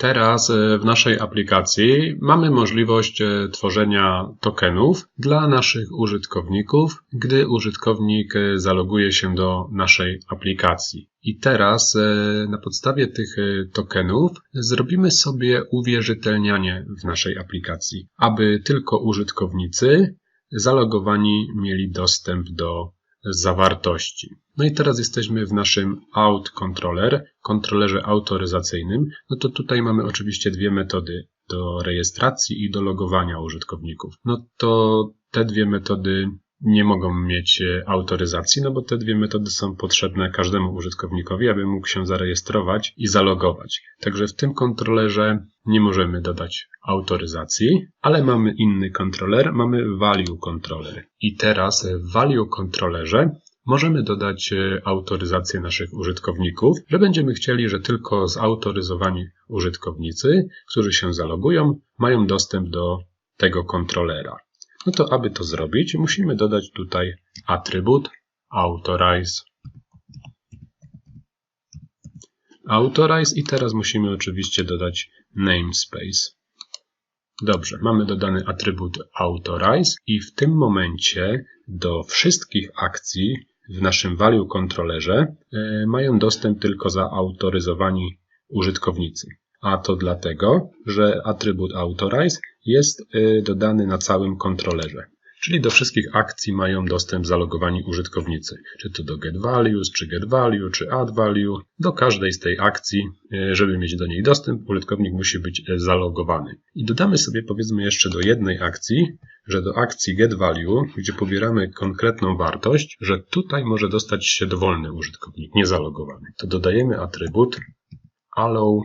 Teraz e, w naszej aplikacji mamy możliwość e, tworzenia tokenów dla naszych użytkowników, gdy użytkownik e, zaloguje się do naszej aplikacji. I teraz na podstawie tych tokenów zrobimy sobie uwierzytelnianie w naszej aplikacji, aby tylko użytkownicy zalogowani mieli dostęp do zawartości. No i teraz jesteśmy w naszym out controller, kontrolerze autoryzacyjnym. No to tutaj mamy oczywiście dwie metody do rejestracji i do logowania użytkowników. No to te dwie metody nie mogą mieć e, autoryzacji, no bo te dwie metody są potrzebne każdemu użytkownikowi, aby mógł się zarejestrować i zalogować. Także w tym kontrolerze nie możemy dodać autoryzacji, ale mamy inny kontroler, mamy value controller. I teraz w value controllerze możemy dodać e, autoryzację naszych użytkowników, że będziemy chcieli, że tylko zautoryzowani użytkownicy, którzy się zalogują, mają dostęp do tego kontrolera. No to aby to zrobić, musimy dodać tutaj atrybut authorize. Authorize i teraz musimy oczywiście dodać namespace. Dobrze, mamy dodany atrybut authorize i w tym momencie do wszystkich akcji w naszym value controllerze e, mają dostęp tylko zaautoryzowani użytkownicy. A to dlatego, że atrybut authorize jest y, dodany na całym kontrolerze. Czyli do wszystkich akcji mają dostęp zalogowani użytkownicy. Czy to do getValues, czy getValue, czy addValue. Do każdej z tej akcji, y, żeby mieć do niej dostęp, użytkownik musi być y, zalogowany. I dodamy sobie powiedzmy jeszcze do jednej akcji, że do akcji getValue, gdzie pobieramy konkretną wartość, że tutaj może dostać się dowolny użytkownik, niezalogowany. To dodajemy atrybut allow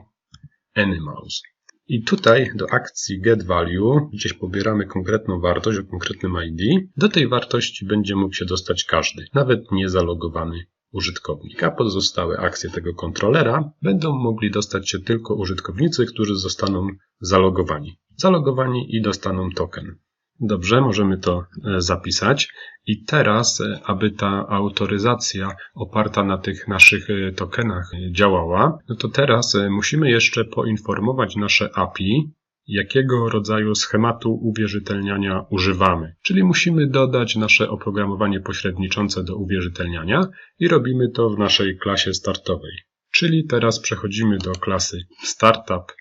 animals. I tutaj do akcji getValue gdzieś pobieramy konkretną wartość o konkretnym ID. Do tej wartości będzie mógł się dostać każdy, nawet niezalogowany użytkownik, a pozostałe akcje tego kontrolera będą mogli dostać się tylko użytkownicy, którzy zostaną zalogowani. Zalogowani i dostaną token. Dobrze, możemy to e, zapisać. I teraz, e, aby ta autoryzacja oparta na tych naszych e, tokenach działała, no to teraz musimy jeszcze poinformować nasze API, jakiego rodzaju schematu uwierzytelniania używamy. Czyli musimy dodać nasze oprogramowanie pośredniczące do uwierzytelniania i robimy to w naszej klasie startowej. Czyli teraz przechodzimy do klasy Startup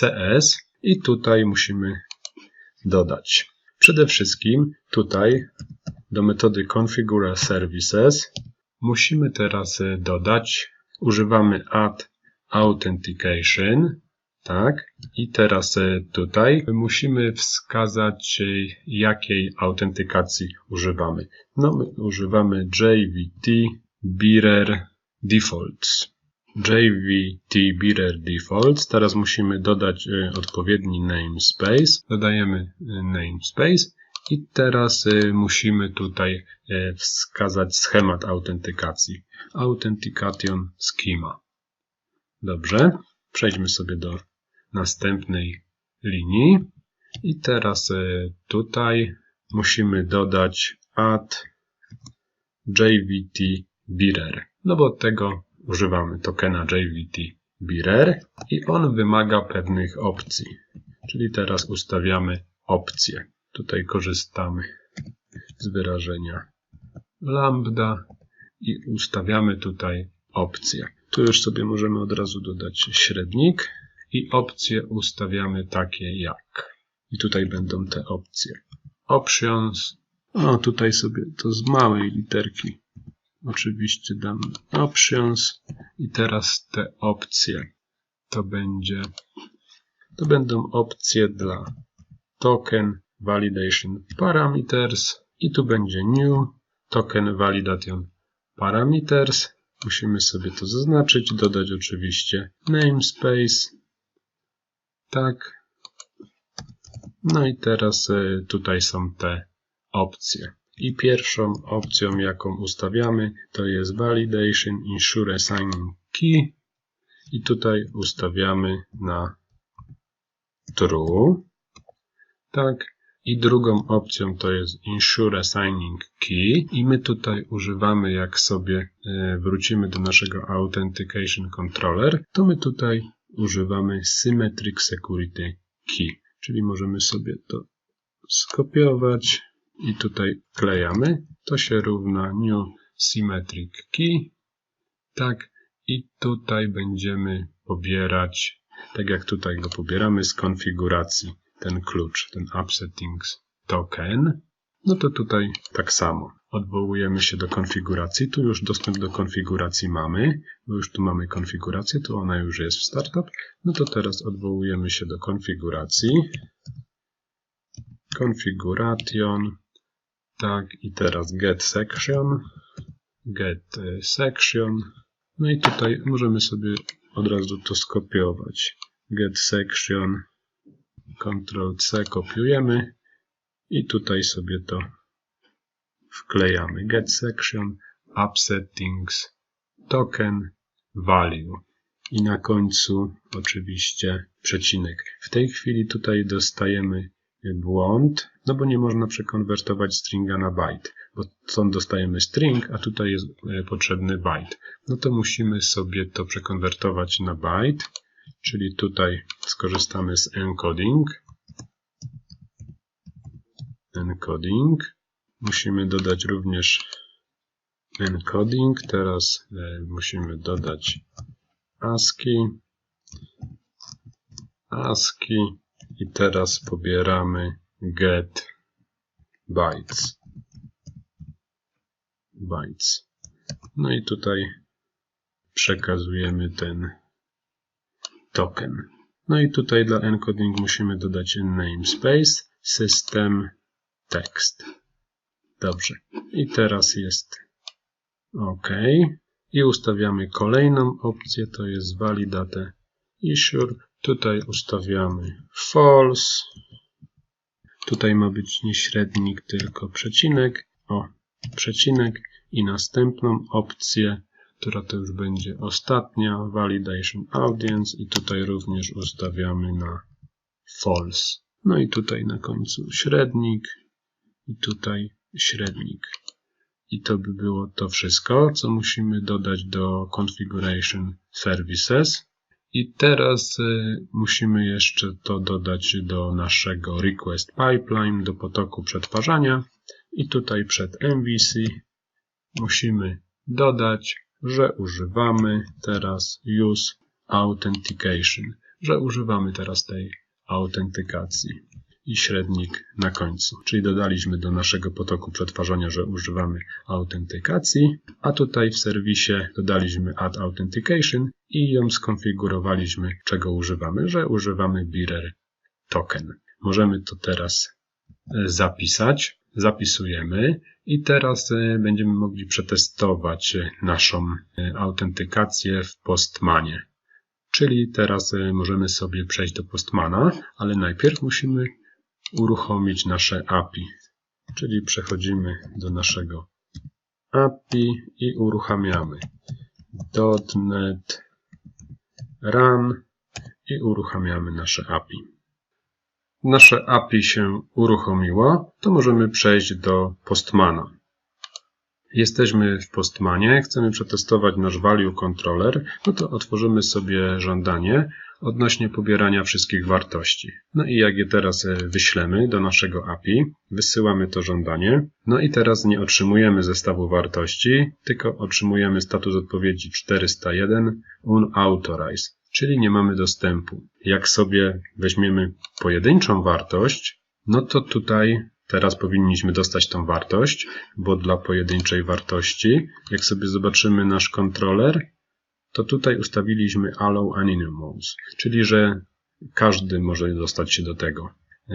CS i tutaj musimy dodać Przede wszystkim tutaj do metody configure services musimy teraz e, dodać, używamy add authentication, tak, i teraz e, tutaj musimy wskazać, e, jakiej autentykacji używamy. No, my używamy JVT Bearer Defaults. JVT Bearer Defaults. Teraz musimy dodać y, odpowiedni namespace. Dodajemy y, namespace i teraz y, musimy tutaj wskazać schemat autentykacji. Authentication Schema. Dobrze. Przejdźmy sobie do następnej linii. I teraz tutaj musimy dodać add JVT Bearer. No bo tego używamy tokena JVT Bearer i on wymaga pewnych opcji. Czyli teraz ustawiamy opcje. Tutaj korzystamy z wyrażenia lambda i ustawiamy tutaj opcje. Tu już sobie możemy od razu dodać średnik i opcje ustawiamy takie jak. I tutaj będą te opcje. Options. O, tutaj sobie to z małej literki Oczywiście dam options i teraz te opcje. To będzie, to będą opcje dla token validation parameters i tu będzie new token validation parameters. Musimy sobie to zaznaczyć, dodać oczywiście namespace. Tak. No i teraz e, tutaj są te opcje. I pierwszą opcją, jaką ustawiamy, to jest Validation Ensure Signing Key. I tutaj ustawiamy na True. Tak. I drugą opcją to jest Ensure Signing Key. I my tutaj używamy, jak sobie e, wrócimy do naszego Authentication Controller, to my tutaj używamy Symmetric Security Key, czyli możemy sobie to skopiować i tutaj klejamy. To się równa New Symmetric Key. Tak, i tutaj będziemy pobierać, tak jak tutaj go pobieramy z konfiguracji, ten klucz, ten Upsettings Token. No to tutaj tak samo. Odwołujemy się do konfiguracji. Tu już dostęp do konfiguracji mamy, bo już tu mamy konfigurację, tu ona już jest w startup. No to teraz odwołujemy się do konfiguracji. Configuration. Tak, i teraz get section. Get e, section. No i tutaj możemy sobie od razu to skopiować. Get section. Ctrl C kopiujemy i tutaj sobie to wklejamy. Get section, upsettings, token, value. I na końcu oczywiście przecinek. W tej chwili tutaj dostajemy błąd, no bo nie można przekonwertować stringa na byte, bo stąd dostajemy string, a tutaj jest e, potrzebny byte. No to musimy sobie to przekonwertować na byte, czyli tutaj skorzystamy z encoding. Encoding. Musimy dodać również encoding. Teraz e, musimy dodać ASCII. ASCII i teraz pobieramy get bytes. Bytes. No i tutaj przekazujemy ten token. No i tutaj dla encoding musimy dodać namespace, system, text. Dobrze. I teraz jest OK. I ustawiamy kolejną opcję, to jest validate issue. Tutaj ustawiamy false. Tutaj ma być nie średnik, tylko przecinek. O, przecinek. I następną opcję, która to już będzie ostatnia, validation audience. I tutaj również ustawiamy na false. No i tutaj na końcu średnik. I tutaj średnik. I to by było to wszystko, co musimy dodać do Configuration Services. I teraz y, musimy jeszcze to dodać do naszego Request Pipeline, do potoku przetwarzania. I tutaj przed MVC musimy dodać, że używamy teraz Use Authentication, że używamy teraz tej autentykacji i średnik na końcu. Czyli dodaliśmy do naszego potoku przetwarzania, że używamy autentykacji, a tutaj w serwisie dodaliśmy add authentication i ją skonfigurowaliśmy, czego używamy, że używamy bearer token. Możemy to teraz e, zapisać. Zapisujemy i teraz e, będziemy mogli przetestować e, naszą autentykację w Postmanie. Czyli teraz możemy sobie przejść do Postmana, ale najpierw musimy uruchomić nasze API. Czyli przechodzimy do naszego API i uruchamiamy .NET Run i uruchamiamy nasze API. Nasze API się uruchomiło, to możemy przejść do Postmana. Jesteśmy w Postmanie, chcemy przetestować nasz value controller, no to otworzymy sobie żądanie odnośnie pobierania wszystkich wartości. No i jak je teraz e, wyślemy do naszego API, wysyłamy to żądanie. No i teraz nie otrzymujemy zestawu wartości, tylko otrzymujemy status odpowiedzi 401 unauthorized, czyli nie mamy dostępu. Jak sobie weźmiemy pojedynczą wartość, no to tutaj Teraz powinniśmy dostać tą wartość, bo dla pojedynczej wartości, jak sobie zobaczymy nasz kontroler, to tutaj ustawiliśmy allow animals, czyli że każdy może dostać się do tego,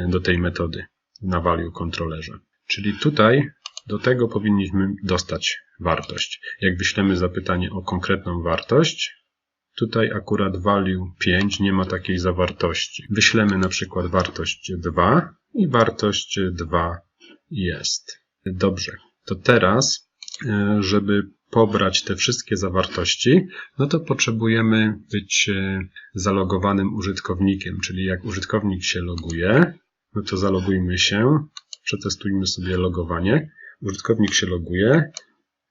do tej metody na value kontrolerze. Czyli tutaj do tego powinniśmy dostać wartość. Jak wyślemy zapytanie o konkretną wartość, tutaj akurat value 5 nie ma takiej zawartości. Wyślemy na przykład wartość 2 i wartość 2 jest. Dobrze, to teraz, e, żeby pobrać te wszystkie zawartości, no to potrzebujemy być e, zalogowanym użytkownikiem, czyli jak użytkownik się loguje, no to zalogujmy się, przetestujmy sobie logowanie. Użytkownik się loguje,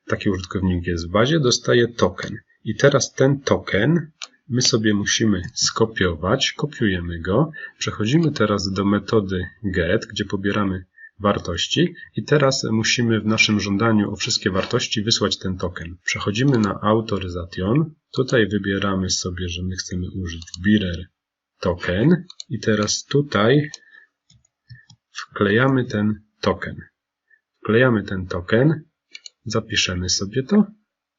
taki użytkownik jest w bazie, dostaje token. I teraz ten token my sobie musimy skopiować, kopiujemy go, przechodzimy teraz do metody get, gdzie pobieramy wartości i teraz musimy w naszym żądaniu o wszystkie wartości wysłać ten token. Przechodzimy na autoryzation, tutaj wybieramy sobie, że my chcemy użyć bearer token i teraz tutaj wklejamy ten token. Wklejamy ten token, zapiszemy sobie to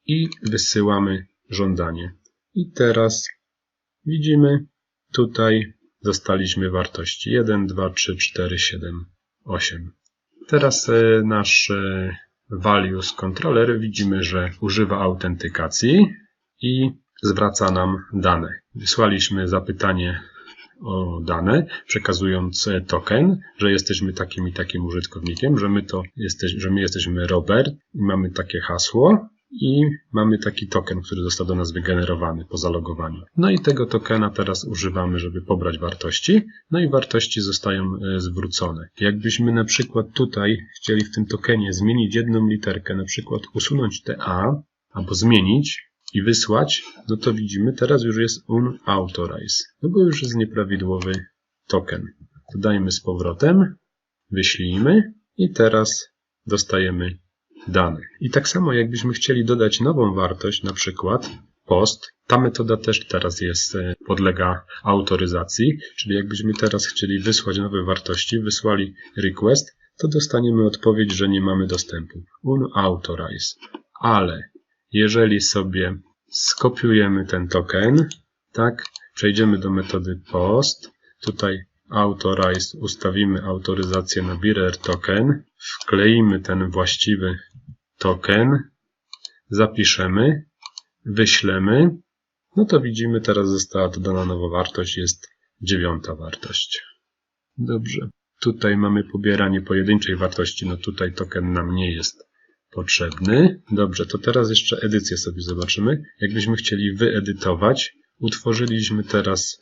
i wysyłamy żądanie. I teraz widzimy, tutaj dostaliśmy wartości 1, 2, 3, 4, 7, 8. Teraz e, nasz e, values controller widzimy, że używa autentykacji i zwraca nam dane. Wysłaliśmy zapytanie o dane, przekazując e, token, że jesteśmy takim i takim użytkownikiem, że my to jesteś, że my jesteśmy Robert i mamy takie hasło i mamy taki token, który został do nas wygenerowany po zalogowaniu. No i tego tokena teraz używamy, żeby pobrać wartości, no i wartości zostają e, zwrócone. Jakbyśmy na przykład tutaj chcieli w tym tokenie zmienić jedną literkę, na przykład usunąć te A, albo zmienić, i wysłać, no to widzimy, teraz już jest unauthorize, no bo już jest nieprawidłowy token. Dodajmy z powrotem, wyślijmy i teraz dostajemy dane. I tak samo jakbyśmy chcieli dodać nową wartość, na przykład post, ta metoda też teraz jest, e, podlega autoryzacji, czyli jakbyśmy teraz chcieli wysłać nowe wartości, wysłali request, to dostaniemy odpowiedź, że nie mamy dostępu. Unauthorize. Ale jeżeli sobie skopiujemy ten token, tak, przejdziemy do metody post, tutaj authorize ustawimy autoryzację na bearer token, wkleimy ten właściwy token, zapiszemy, wyślemy, no to widzimy, teraz została dodana nowa wartość, jest dziewiąta wartość. Dobrze. Tutaj mamy pobieranie pojedynczej wartości, no tutaj token nam nie jest potrzebny. Dobrze, to teraz jeszcze edycję sobie zobaczymy. Jakbyśmy chcieli wyedytować, utworzyliśmy teraz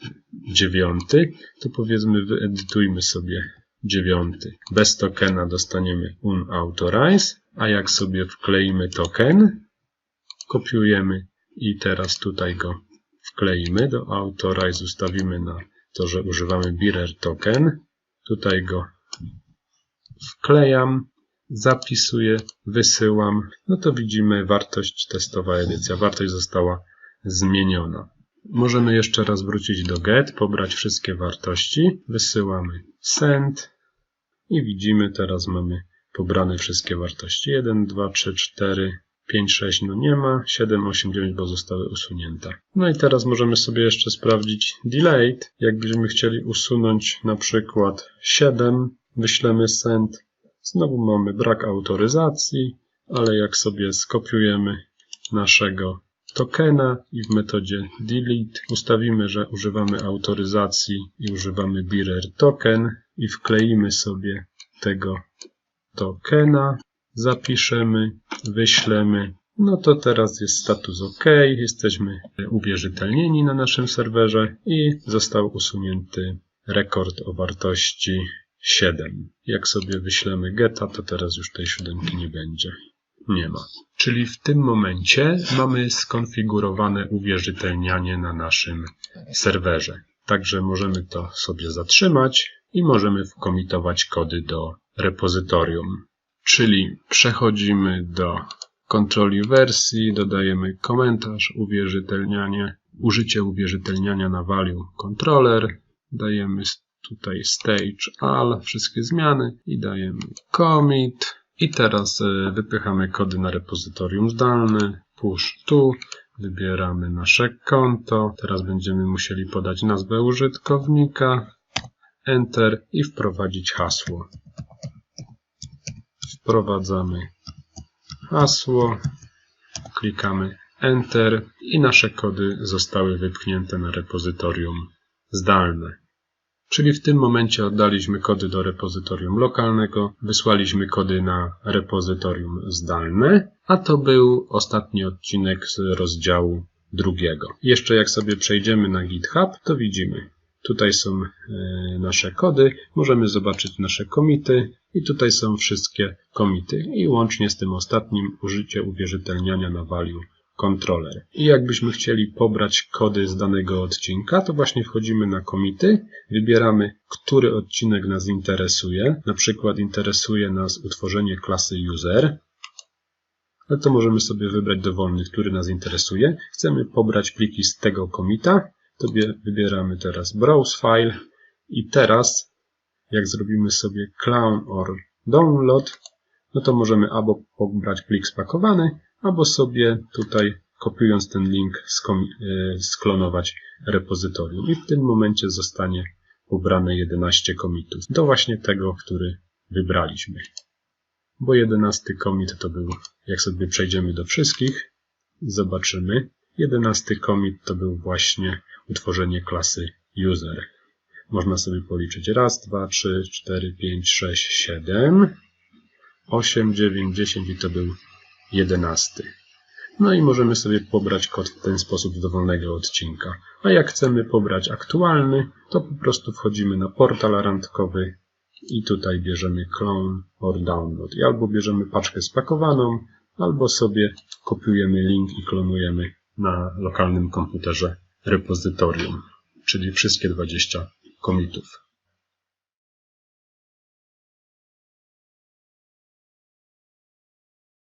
dziewiąty, to powiedzmy wyedytujmy sobie dziewiąty. Bez tokena dostaniemy unauthorize, a jak sobie wkleimy token, kopiujemy i teraz tutaj go wkleimy. Do authorize ustawimy na to, że używamy bearer token. Tutaj go wklejam zapisuję, wysyłam, no to widzimy wartość testowa edycja. Wartość została zmieniona. Możemy jeszcze raz wrócić do get, pobrać wszystkie wartości, wysyłamy send i widzimy teraz mamy pobrane wszystkie wartości. 1, 2, 3, 4, 5, 6 no nie ma, 7, 8, 9 bo zostały usunięte. No i teraz możemy sobie jeszcze sprawdzić delete. Jakbyśmy chcieli usunąć na przykład 7, wyślemy send, Znowu mamy brak autoryzacji, ale jak sobie skopiujemy naszego tokena i w metodzie delete ustawimy, że używamy autoryzacji i używamy bearer token i wkleimy sobie tego tokena, zapiszemy, wyślemy. No to teraz jest status OK, jesteśmy uwierzytelnieni na naszym serwerze i został usunięty rekord o wartości 7. Jak sobie wyślemy geta, to teraz już tej siódemki nie będzie. Nie ma. Czyli w tym momencie mamy skonfigurowane uwierzytelnianie na naszym serwerze. Także możemy to sobie zatrzymać i możemy wkomitować kody do repozytorium. Czyli przechodzimy do kontroli wersji, dodajemy komentarz, uwierzytelnianie, użycie uwierzytelniania na value controller, dajemy tutaj stage all, wszystkie zmiany i dajemy commit. I teraz e, wypychamy kody na repozytorium zdalne, push to, wybieramy nasze konto. Teraz będziemy musieli podać nazwę użytkownika, enter i wprowadzić hasło. Wprowadzamy hasło, klikamy enter i nasze kody zostały wypchnięte na repozytorium zdalne. Czyli w tym momencie oddaliśmy kody do repozytorium lokalnego, wysłaliśmy kody na repozytorium zdalne, a to był ostatni odcinek z rozdziału drugiego. Jeszcze jak sobie przejdziemy na GitHub, to widzimy, tutaj są e, nasze kody, możemy zobaczyć nasze komity i tutaj są wszystkie komity i łącznie z tym ostatnim użycie uwierzytelniania na value controller. I jakbyśmy chcieli pobrać kody z danego odcinka, to właśnie wchodzimy na komity, wybieramy, który odcinek nas interesuje. Na przykład interesuje nas utworzenie klasy user. No to możemy sobie wybrać dowolny, który nas interesuje. Chcemy pobrać pliki z tego komita, to wybieramy teraz. Browse File i teraz jak zrobimy sobie clown or download, no to możemy albo pobrać plik spakowany, albo sobie tutaj kopiując ten link e, sklonować repozytorium. I w tym momencie zostanie pobrane 11 komitów. Do właśnie tego, który wybraliśmy. Bo 11 komit to był, jak sobie przejdziemy do wszystkich, zobaczymy, 11 komit to był właśnie utworzenie klasy user. Można sobie policzyć raz, dwa, trzy, cztery, pięć, sześć, siedem, osiem, dziewięć, dziesięć i to był jedenasty. No i możemy sobie pobrać kod w ten sposób z dowolnego odcinka. A jak chcemy pobrać aktualny, to po prostu wchodzimy na portal randkowy i tutaj bierzemy clone or download. I albo bierzemy paczkę spakowaną, albo sobie kopiujemy link i klonujemy na lokalnym komputerze repozytorium, czyli wszystkie 20 komitów.